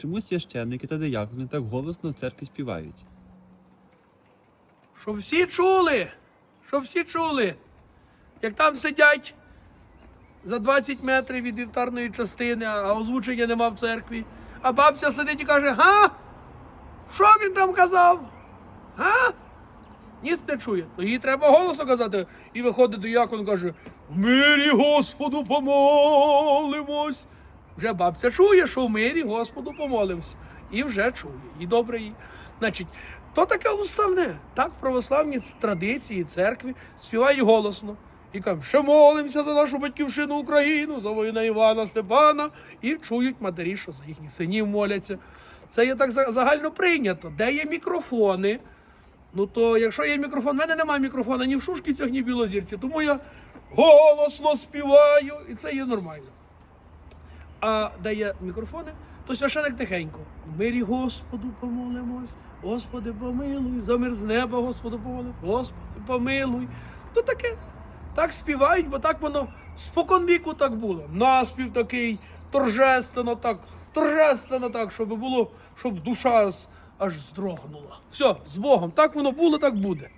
Чому священники та диякони так голосно в церкві співають? Щоб всі чули, щоб всі чули. Як там сидять за 20 метрів від вівтарної частини, а озвучення нема в церкві. А бабця сидить і каже: Га? Що він там казав? Га? Ніц не чує. То їй треба голосно казати. І виходить диякон каже: В мирі Господу помолимось. Вже бабця чує, що в мирі Господу помолимось. І вже чує. І добре їй. Значить, то таке уставне. Так в православній традиції церкві співають голосно. І кажуть, що молимося за нашу батьківщину Україну, за воїна Івана Степана, і чують матері, що за їхніх синів моляться. Це є так загально прийнято. Де є мікрофони? Ну то якщо є мікрофон, в мене немає мікрофона ні в Шушківцях, ні в Білозірці, тому я голосно співаю, і це є нормально. А де є мікрофони, то священик тихенько. В мирі Господу помолимось, Господи помилуй, за мир з неба, Господу помолимось, Господи помилуй. То таке, так співають, бо так воно спокон віку так було. Наспів такий, торжественно так, торжественно так, щоб було, щоб душа аж здрогнула. Все, з Богом. Так воно було, так буде.